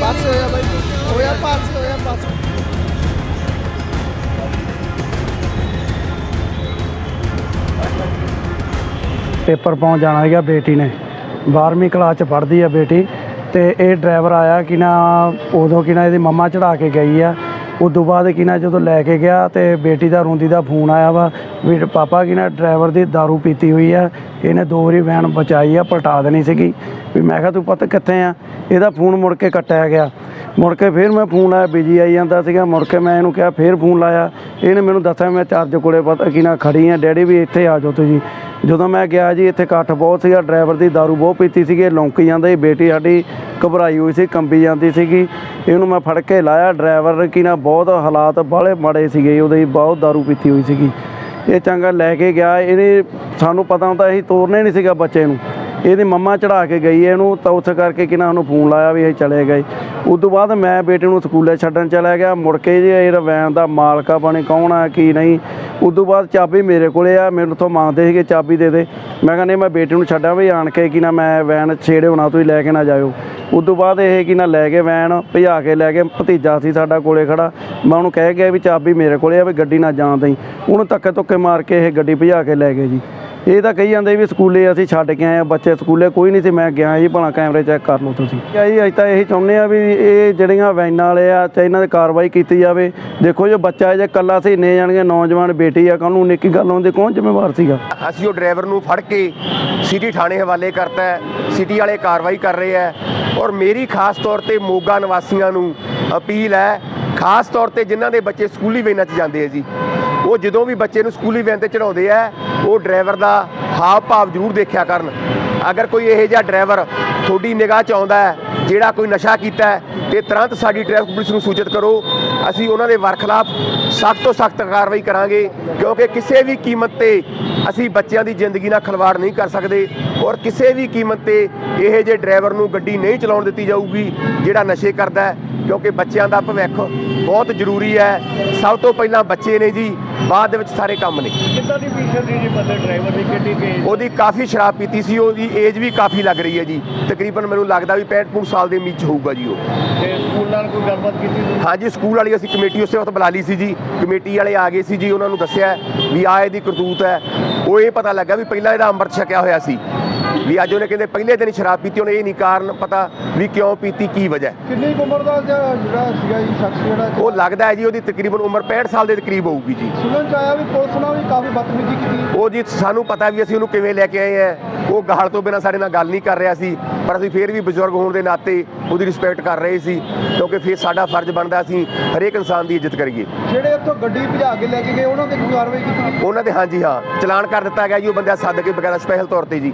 ਪਾਸ ਹੋਇਆ ਬਾਈ। ਹੋਇਆ ਪਾਸ ਹੋਇਆ ਪਾਸ। ਪੇਪਰ ਪਾਉਣ ਜਾਣਾ ਹੈਗਾ ਬੇਟੀ ਨੇ। 12ਵੀਂ ਕਲਾਸ ਚ ਪੜ੍ਹਦੀ ਆ ਬੇਟੀ ਤੇ ਇਹ ਡਰਾਈਵਰ ਆਇਆ ਕਿ ਨਾ ਉਦੋਂ ਕਿ ਨਾ ਇਹਦੀ ਮੰਮਾ ਚੜਾ ਕੇ ਗਈ ਆ। ਉਦੋਂ ਬਾਅਦ ਕਿ ਨਾ ਜਦੋਂ ਲੈ ਕੇ ਗਿਆ ਤੇ ਬੇਟੀ ਦਾ ਰੋਂਦੀ ਦਾ ਫੋਨ ਆਇਆ ਵਾ ਵੀ ਪਾਪਾ ਕਿ ਡਰਾਈਵਰ ਦੀ दारू ਪੀਤੀ ਹੋਈ ਆ, ਇਹਨੇ ਦੋ ਵਾਰੀ ਵੈਨ ਬਚਾਈ ਆ, ਪਲਟਾ ਦੇਣੀ ਸੀਗੀ। ਵੀ ਮੈਂ ਕਿਹਾ ਤੂੰ ਪੁੱਤ ਕਿੱਥੇ ਆ? ਇਹਦਾ ਫੋਨ ਮੁੜ ਕੇ ਕੱਟਿਆ ਗਿਆ। ਮੁੜ ਕੇ ਫਿਰ ਮੈਂ ਫੋਨ ਲਾਇਆ ਬਿਜੀ ਆਈ ਜਾਂਦਾ ਸੀਗਾ ਮੁੜ ਕੇ ਮੈਂ ਇਹਨੂੰ ਕਿਹਾ ਫਿਰ ਫੋਨ ਲਾਇਆ ਇਹਨੇ ਮੈਨੂੰ ਦੱਸਿਆ ਮੈਂ ਚਾਰਜ ਕੋਲੇ ਪਤਾ ਕਿ ਨਾ ਖੜੀ ਆ ਡੈਡੀ ਵੀ ਇੱਥੇ ਆ ਜਾਓ ਤੁਸੀਂ ਜਦੋਂ ਮੈਂ ਗਿਆ ਜੀ ਇੱਥੇ ਇਕੱਠ ਬਹੁਤ ਸੀਗਾ ਡਰਾਈਵਰ ਦੀ दारू ਬਹੁਤ ਪੀਤੀ ਸੀਗੀ ਇਹ ਲੌਂਕੀ ਜਾਂਦਾ ਸੀ ਬੇਟੀ ਸਾਡੀ ਘਬਰਾਈ ਹੋਈ ਸੀ ਕੰਬੀ ਜਾਂਦੀ ਸੀਗੀ ਇਹਨੂੰ ਮੈਂ ਫੜ ਕੇ ਲਾਇਆ ਡਰਾਈਵਰ ਕੀ ਨਾ ਬਹੁਤ ਹਾਲਾਤ ਬਾਹਲੇ ਮਾੜੇ ਸੀਗੇ ਉਹਦੇ ਬਹੁਤ दारू ਪੀਤੀ ਹੋਈ ਸੀਗੀ ਇਹ ਚੰਗਾ ਲੈ ਕੇ ਗਿਆ ਇਹਨੇ ਸਾਨੂੰ ਪਤਾ ਹੁੰਦਾ ਅਸੀਂ ਤੋਰਨੇ ਨਹੀਂ ਸੀਗਾ ਬੱਚੇ ਨੂੰ ਇਹਦੀ ਮੰਮਾ ਚੜਾ ਕੇ ਗਈ ਹੈ ਇਹਨੂੰ, ਤਾਂ ਉੱਥੇ ਕਰਕੇ ਕਿ ਨਾ ਉਹਨੂੰ ਫੋਨ ਲਾਇਆ ਵੀ ਅਸੀਂ ਚਲੇ ਗਏ। ਉਸ ਤੋਂ ਬਾਅਦ ਮੈਂ ਬੇਟੇ ਨੂੰ ਸਕੂਲੇ ਛੱਡਣ ਚਲਾ ਗਿਆ। ਮੁੜ ਕੇ ਜੀ ਇਹ ਵੈਨ ਦਾ ਮਾਲਕਾ ਬਣੇ ਕੌਣ ਆ, ਕੀ ਨਹੀਂ। ਉਸ ਤੋਂ ਬਾਅਦ ਚਾਬੀ ਮੇਰੇ ਕੋਲੇ ਆ, ਮੈਨੂੰ ਤੋਂ ਮੰਗਦੇ ਸੀਗੇ ਚਾਬੀ ਦੇ ਦੇ। ਮੈਂ ਕਹਿੰਦਾ ਮੈਂ ਬੇਟੇ ਨੂੰ ਛੱਡਾਂ ਵੀ, ਆਣ ਕੇ ਕਿ ਨਾ ਮੈਂ ਵੈਨ ਛੇੜੇ ਹੋਣਾ, ਤੁਸੀਂ ਲੈ ਕੇ ਨਾ ਜਾਇਓ। ਉਸ ਤੋਂ ਬਾਅਦ ਇਹ ਕਿ ਨਾ ਲੈ ਕੇ ਵੈਨ, ਭਜਾ ਕੇ ਲੈ ਕੇ ਭਤੀਜਾ ਸੀ ਸਾਡਾ ਕੋਲੇ ਖੜਾ। ਮੈਂ ਉਹਨੂੰ ਕਹਿ ਗਿਆ ਵੀ ਚਾਬੀ ਮੇਰੇ ਕੋਲੇ ਆ, ਵੀ ਗੱਡੀ ਨਾ ਜਾਣ ਦੇਈ। ਉਹਨੂੰ ਧੱਕੇ ਧੁੱਕੇ ਮਾਰ ਕੇ ਇਹ ਗੱਡੀ ਭਜਾ ਕੇ ਲੈ ਗਏ ਜੀ। ਇਹ ਤਾਂ ਕਹੀ ਜਾਂਦੇ ਵੀ ਸਕੂਲੇ ਅਸੀਂ ਛੱਡ ਕੇ ਆਏ ਆ, ਬੱਚੇ ਸਕੂਲੇ ਕੋਈ ਨਹੀਂ ਸੀ, ਮੈਂ ਗਿਆ ਜੀ, ਭਲਾ ਕੈਮਰੇ ਚੈੱਕ ਕਰ ਲਓ ਤੁਸੀਂ। ਕਿਹਾ ਜੀ, ਅਸੀਂ ਤਾਂ ਇਹੀ ਚਾਹੁੰਦੇ ਆ ਵੀ ਇਹ ਜਿਹੜੀਆਂ ਵੈਨਾਂ ਵਾਲੇ ਆ ਤੇ ਇਹਨਾਂ ਦੀ ਕਾਰਵਾਈ ਕੀਤੀ ਜਾਵੇ। ਦੇਖੋ ਜੋ, ਬੱਚਾ ਜੇ ਕੱਲਾ ਸੀ, ਇੰਨੇ ਜਾਣਗੇ ਨੌਜਵਾਨ ਬੇਟੀ ਆ, ਕਾਹਨੂੰ ਨਿੱਕੀ ਗੱਲ ਹੁੰਦੀ ਕੌਣ ਜ਼ਿੰਮੇਵਾਰ ਸੀਗਾ? ਅਸੀਂ ਉਹ ਡਰਾਈਵਰ ਨੂੰ ਫੜ ਕੇ ਸਿਟੀ ਥਾਣੇ ਹਵਾਲੇ ਕਰਤਾ ਸਿਟੀ ਵਾਲੇ ਕਾਰਵਾਈ ਕਰ ਰਹੇ ਹੈ। ਔਰ ਮੇਰੀ ਖਾਸ ਤੌਰ ਤੇ ਮੋਗਾ ਨਿਵਾਸੀਆਂ ਨੂੰ ਅਪੀਲ ਹੈ, ਖਾਸ ਤੌਰ ਤੇ ਜਿਨ੍ਹਾਂ ਦੇ ਬੱਚੇ ਸਕੂਲੀ ਵੇਨਾਂ 'ਚ ਜਾਂਦੇ ਆ ਜੀ। ਉਹ ਜਦੋਂ ਵੀ ਬੱਚੇ ਨੂੰ ਸਕੂਲੀ ਵੈਨ ਤੇ ਚੜਾਉਂਦੇ ਆ, ਉਹ ਡਰਾਈਵਰ ਦਾ ਹਾਵ ਭਾਵ ਜ਼ਰੂਰ ਦੇਖਿਆ ਕਰਨ। ਅਗਰ ਕੋਈ ਇਹੋ ਜਿਹਾ ਡਰਾਈਵਰ ਤੁਹਾਡੀ ਨਿਗਾਹ 'ਚ ਆਉਂਦਾ ਹੈ, ਜਿਹੜਾ ਕੋਈ ਨਸ਼ਾ ਕੀਤਾ ਹੈ, ਤੇ ਤੁਰੰਤ ਸਾਡੀ ਟ੍ਰੈਫਿਕ ਪੁਲਿਸ ਨੂੰ ਸੂਚਿਤ ਕਰੋ। ਅਸੀਂ ਉਹਨਾਂ ਦੇ ਵਰਖਲਾਫ ਸਖਤ ਤੋਂ ਸਖਤ ਕਾਰਵਾਈ ਕਰਾਂਗੇ, ਕਿਉਂਕਿ ਕਿਸੇ ਵੀ ਕੀਮਤ ਤੇ ਅਸੀਂ ਬੱਚਿਆਂ ਦੀ ਜ਼ਿੰਦਗੀ ਨਾਲ ਖਿਲਵਾੜ ਨਹੀਂ ਕਰ ਸਕਦੇ। ਔਰ ਕਿਸੇ ਵੀ ਕੀਮਤ ਤੇ ਇਹ ਜੇ ਡਰਾਈਵਰ ਨੂੰ ਗੱਡੀ ਨਹੀਂ ਚਲਾਉਣ ਦਿੱਤੀ ਜਾਊਗੀ, ਜਿਹੜਾ ਨਸ਼ੇ ਕਰਦਾ ਹੈ ਕਿਉਂਕਿ ਬੱਚਿਆਂ ਦਾ ਭਵਿੱਖ ਬਹੁਤ ਜ਼ਰੂਰੀ ਹੈ। ਸਭ ਤੋਂ ਪਹਿਲਾਂ ਬੱਚੇ ਨੇ ਜੀ ਬਾਅਦ ਦੇ ਵਿੱਚ ਸਾਰੇ ਕੰਮ ਨੇ। ਕਿੱਦਾਂ ਦੀ ਪੀਛੇ ਦੀ ਜੀ ਬੰਦੇ ਡਰਾਈਵਰ ਦੀ? ਕਿੱਡੀ ਤੇਜ਼? ਉਹਦੀ ਕਾਫੀ ਸ਼ਰਾਬ ਪੀਤੀ ਸੀ ਉਹਦੀ ਏਜ ਵੀ ਕਾਫੀ ਲੱਗ ਰਹੀ ਹੈ ਜੀ। ਤਕਰੀਬਨ ਮੈਨੂੰ ਲੱਗਦਾ ਵੀ 65 65 ਸਾਲ ਦੇ ਵਿੱਚ ਹੋਊਗਾ ਜੀ ਉਹ। ਤੇ ਸਕੂਲ ਨਾਲ ਕੋਈ ਗੱਲਬਾਤ ਕੀਤੀ ਤੁਸੀਂ? ਹਾਂਜੀ ਸਕੂਲ ਵਾਲੀ ਅਸੀਂ ਕਮੇਟੀ ਉਸੇ ਵਕਤ ਬੁਲਾ ਲਈ ਸੀ ਜੀ। ਕਮੇਟੀ ਵਾਲੇ ਆ ਗਏ ਸੀ ਜੀ ਉਹਨਾਂ ਨੂੰ ਦੱਸਿਆ ਵੀ ਆ ਇਹਦੀ ਕਰਤੂਤ ਹੈ। ਉਹ ਇਹ ਪਤਾ ਲੱਗਾ ਵੀ ਪਹਿਲਾਂ ਇਹਦਾ ਅੰਮ੍ਰਿਤ ਛਕਿਆ ਹੋਇਆ ਸੀ। ਵੀ ਅੱਜ ਉਹਨੇ ਕਹਿੰਦੇ ਪਹਿਲੇ ਦਿਨ ਸ਼ਰਾਬ ਪੀਤੀ ਉਹਨੇ ਇਹ ਨਹੀਂ ਕਾਰਨ ਪਤਾ ਵੀ ਕਿਉਂ ਪੀਤੀ ਕੀ ਵਜ੍ਹਾ ਹੈ। ਕਿੰਨੀ ਕੁ ਉਮਰ ਦਾ ਜਿਹੜਾ ਜਿਹੜਾ ਸੀਗਾ ਜੀ ਸ਼ਖਸ ਜਿਹੜਾ ਉਹ ਲੱਗਦਾ ਹੈ ਜੀ ਉਹਦੀ ਤਕਰੀਬਨ ਉਮਰ 65 ਸਾਲ ਦੇ ਕਰੀਬ ਹੋਊਗੀ ਜੀ। ਸੁਣਨ ਚ ਆਇਆ ਵੀ ਪੁਲਿਸ ਨਾਲ ਵੀ ਕਾਫੀ ਬਦਤਮੀਜ਼ੀ ਕੀਤੀ। ਉਹ ਜੀ ਸਾਨੂੰ ਪਤਾ ਵੀ ਅਸੀਂ ਉਹਨੂੰ ਕਿਵੇਂ ਲੈ ਕੇ ਆਏ ਆ ਉਹ ਗਾਲ ਤੋਂ ਬਿਨਾ ਸਾਡੇ ਨਾਲ ਗੱਲ ਨਹੀਂ ਕਰ ਰਿਹਾ ਸੀ ਪਰ ਅਸੀਂ ਫੇਰ ਵੀ ਬਜ਼ੁਰਗ ਹੋਣ ਦੇ ਨਾਤੇ ਉਹਦੀ ਰਿਸਪੈਕਟ ਕਰ ਰਹੇ ਸੀ ਕਿਉਂਕਿ ਫਿਰ ਸਾਡਾ ਫਰਜ਼ ਬਣਦਾ ਅਸੀਂ ਹਰੇਕ ਇਨਸਾਨ ਦੀ ਇੱਜ਼ਤ ਕਰੀਏ। ਜਿਹੜੇ ਇੱਥੋਂ ਗੱਡੀ ਭਜਾ ਕੇ ਲੈ ਕੇ ਗਏ ਉਹਨਾਂ ਤੇ ਕੋਈ ਕਾਰਵਾਈ ਕੀਤੀ? ਉਹਨਾਂ ਦੇ ਹਾਂਜੀ ਹਾਂ। ਚਲਾਨ ਕਰ ਦਿੱਤਾ ਗਿਆ ਜੀ ਉਹ ਬੰਦਾ ਸੱਦ ਕੇ ਬਕਾਇਦਾ ਸਪੈਸ਼ਲ ਤੌਰ ਤੇ ਜੀ।